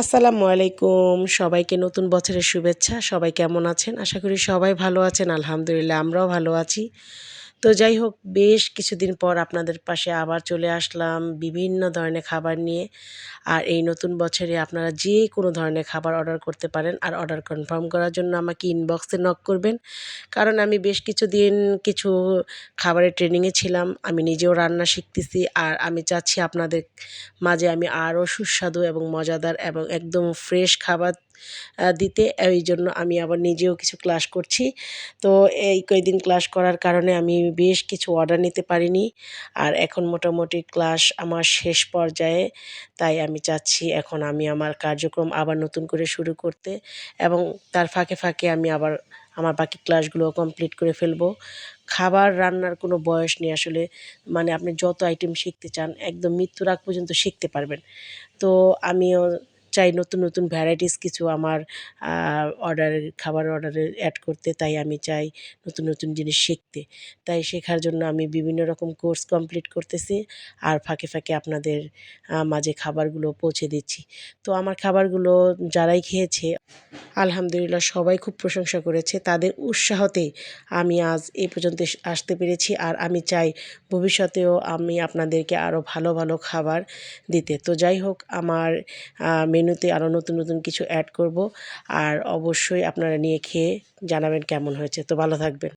আসসালামু আলাইকুম। সবাইকে নতুন বছরের শুভেচ্ছা। সবাই কেমন আছেন? আশা করি সবাই ভালো আছেন। আলহামদুলিল্লাহ, আমরাও ভালো আছি। তো যাই হোক, বেশ কিছুদিন পর আপনাদের পাশে আবার চলে আসলাম বিভিন্ন ধরনের খাবার নিয়ে। আর এই নতুন বছরে আপনারা যে কোনো ধরনের খাবার অর্ডার করতে পারেন আর অর্ডার কনফার্ম করার জন্য আমাকে ইনবক্সে নক করবেন। কারণ আমি বেশ কিছুদিন কিছু খাবারের ট্রেনিংয়ে ছিলাম, আমি নিজেও রান্না শিখতেছি আর আমি চাচ্ছি আপনাদের মাঝে আমি আরও সুস্বাদু এবং মজাদার এবং একদম ফ্রেশ খাবার দিতে। এই জন্য আমি আবার নিজেও কিছু ক্লাস করছি। তো এই কয়েকদিন ক্লাস করার কারণে আমি বেশ কিছু অর্ডার নিতে পারিনি। আর এখন মোটামুটি ক্লাস আমার শেষ পর্যায়ে। তাই আমি চাচ্ছি এখন আমি আমার কার্যক্রম আবার নতুন করে শুরু করতে এবং তার ফাঁকে ফাঁকে আমি আবার আমার বাকি ক্লাসগুলো কমপ্লিট করে ফেলব। খাবার রান্নার কোনো বয়স নেই আসলে। মানে আপনি যত আইটেম শিখতে চান, একদম মৃত্যুর আগ পর্যন্ত শিখতে পারবেন। তো আমিও চাই নতুন নতুন ভ্যারাইটিস কিছু আমার অর্ডারের খাবার অর্ডারে অ্যাড করতে, তাই আমি চাই নতুন নতুন জিনিস শিখতে। তাই শেখার জন্য আমি বিভিন্ন রকম কোর্স কমপ্লিট করতেছি আর ফাঁকে ফাঁকে আপনাদের মাঝে খাবারগুলো পৌঁছে দিচ্ছি। তো আমার খাবারগুলো যারাই খেয়েছে, আলহামদুলিল্লাহ সবাই খুব প্রশংসা করেছে। তাদের উৎসাহতে আমি আজ এই পর্যন্ত আসতে পেরেছি আর আমি চাই ভবিষ্যতেও আমি আপনাদেরকে আরও ভালো ভালো খাবার দিতে। তো যাই হোক, আমার মেনুতে আরও নতুন নতুন কিছু অ্যাড করব। আর অবশ্যই আপনারা নিয়ে খেয়ে জানাবেন কেমন হয়েছে। তো ভালো থাকবেন।